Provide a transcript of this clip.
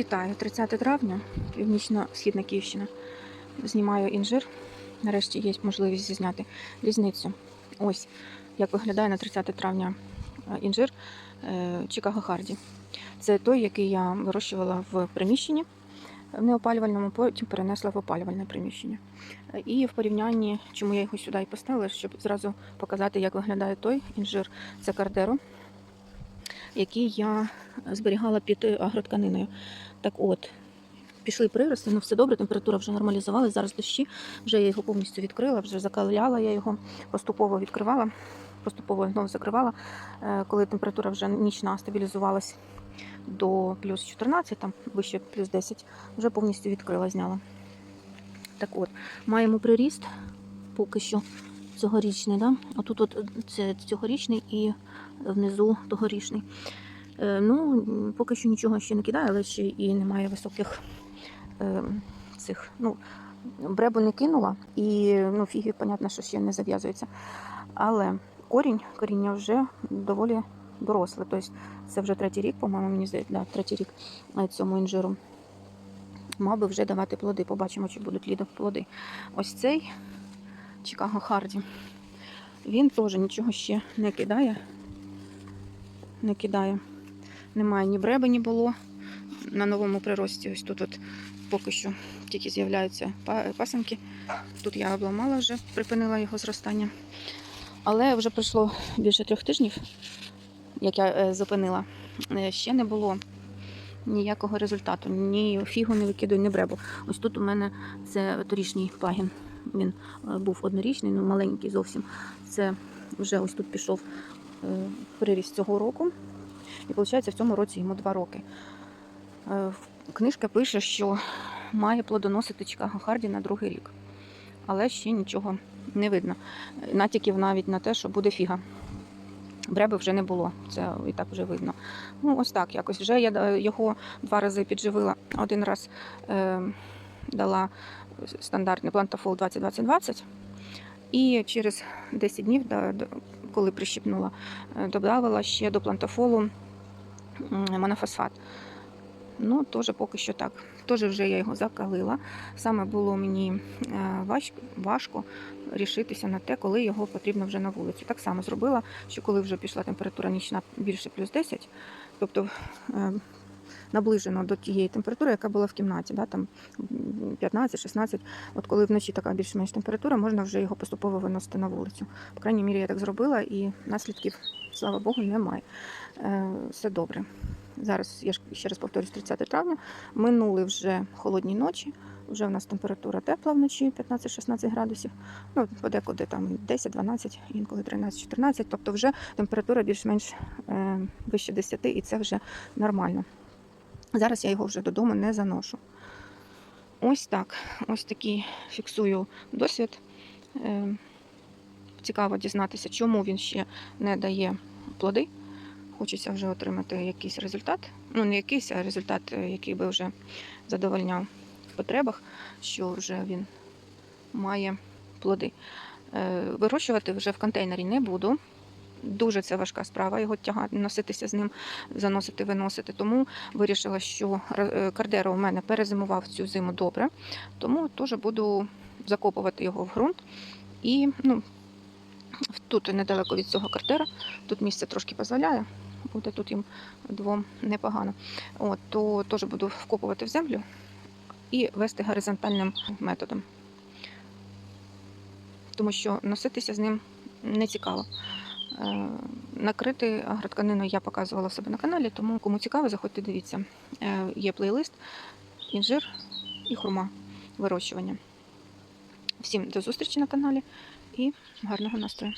Вітаю, 30 травня, північно-східна Київщина. Знімаю інжир. Нарешті є можливість зізняти різницю. Ось як виглядає на 30 травня е, інжир е, Чикаго Харді. Це той, який я вирощувала в приміщенні в неопалювальному, потім перенесла в опалювальне приміщення. І в порівнянні, чому я його сюди і поставила, щоб зразу показати, як виглядає той інжир, це кардеро, який я зберігала під агротканиною. Так от, пішли прирости, ну все добре, температура вже нормалізувалася, зараз дощі, вже я його повністю відкрила, вже закаляла я його, поступово відкривала, поступово знову закривала. Е, Коли температура вже нічна стабілізувалась до плюс 14, там вище плюс 10, вже повністю відкрила, зняла. Так от, маємо приріст поки що цьогорічний, да? Отут от це цьогорічний і внизу тогорічний. Е, Ну, поки що нічого ще не кидає, але ще і немає високих е, цих. Ну, бребу не кинула, і ну, фіги, понятно, що ще не зав'язується. Але корінь, коріння вже доволі доросле. Тобто це вже третій рік, по-моєму, мені здається, да, третій рік е, цьому інжиру. Мав би вже давати плоди. Побачимо, чи будуть лідо плоди. Ось цей Чикаго Харді. Він теж нічого ще не кидає. Не кидає. Немає ні бреби, ні було. На новому прирості. Ось тут от поки що тільки з'являються па- пасенки. Тут я обламала вже, припинила його зростання. Але вже пройшло більше трьох тижнів, як я е, зупинила. Е, Ще не було ніякого результату. Ні фігу не викидую, ні бребу. Ось тут у мене це торішній пагін. Він е, був однорічний, ну маленький зовсім. Це вже ось тут пішов е, приріст цього року. І виходить, в цьому році йому два роки. Е, Книжка пише, що має плодоносити Чикаго Харді на другий рік. Але ще нічого не видно. Натяків навіть на те, що буде фіга. Бреби вже не було, це і так вже видно. Ну, ось так якось. Вже я його два рази підживила. Один раз е, дала стандартний плантафол 20-20-20. І через 10 днів, коли прищипнула, е, додавала ще до плантафолу монофосфат. Ну, теж поки що так. Теж вже я його закалила. Саме було мені е, важко, рішитися на те, коли його потрібно вже на вулицю. Так само зробила, що коли вже пішла температура нічна більше плюс 10, тобто е, наближено до тієї температури, яка була в кімнаті, да, там 15-16. От коли вночі така більш-менш температура, можна вже його поступово виносити на вулицю. По крайній мірі, я так зробила, і наслідків, слава Богу, немає. Е, Все добре. Зараз я ще раз повторюсь, 30 травня. Минули вже холодні ночі. Вже в нас температура тепла вночі 15-16 градусів. Ну, подекуди там 10-12, інколи 13-14. Тобто вже температура більш-менш е, вище 10, і це вже нормально. Зараз я його вже додому не заношу. Ось так. Ось такий фіксую досвід. Е, Цікаво дізнатися, чому він ще не дає плоди. Хочеться вже отримати якийсь результат. Ну, не якийсь, а результат, е, який би вже задовольняв в потребах, що вже він має плоди. Е, Вирощувати вже в контейнері не буду. Дуже це важка справа, його тягати, носитися з ним, заносити, виносити. Тому вирішила, що е, кардеро у мене перезимував цю зиму добре, тому теж буду закопувати його в ґрунт. І ну, тут недалеко від цього кардера, тут місце трошки дозволяє, буде тут їм двом непогано. От, то теж буду вкопувати в землю і вести горизонтальним методом. Тому що носитися з ним не цікаво. Е, Накрити градканину я показувала себе на каналі, тому кому цікаво, заходьте, дивіться. Е, Є плейлист, інжир і хурма вирощування. Всім до зустрічі на каналі і гарного настрою!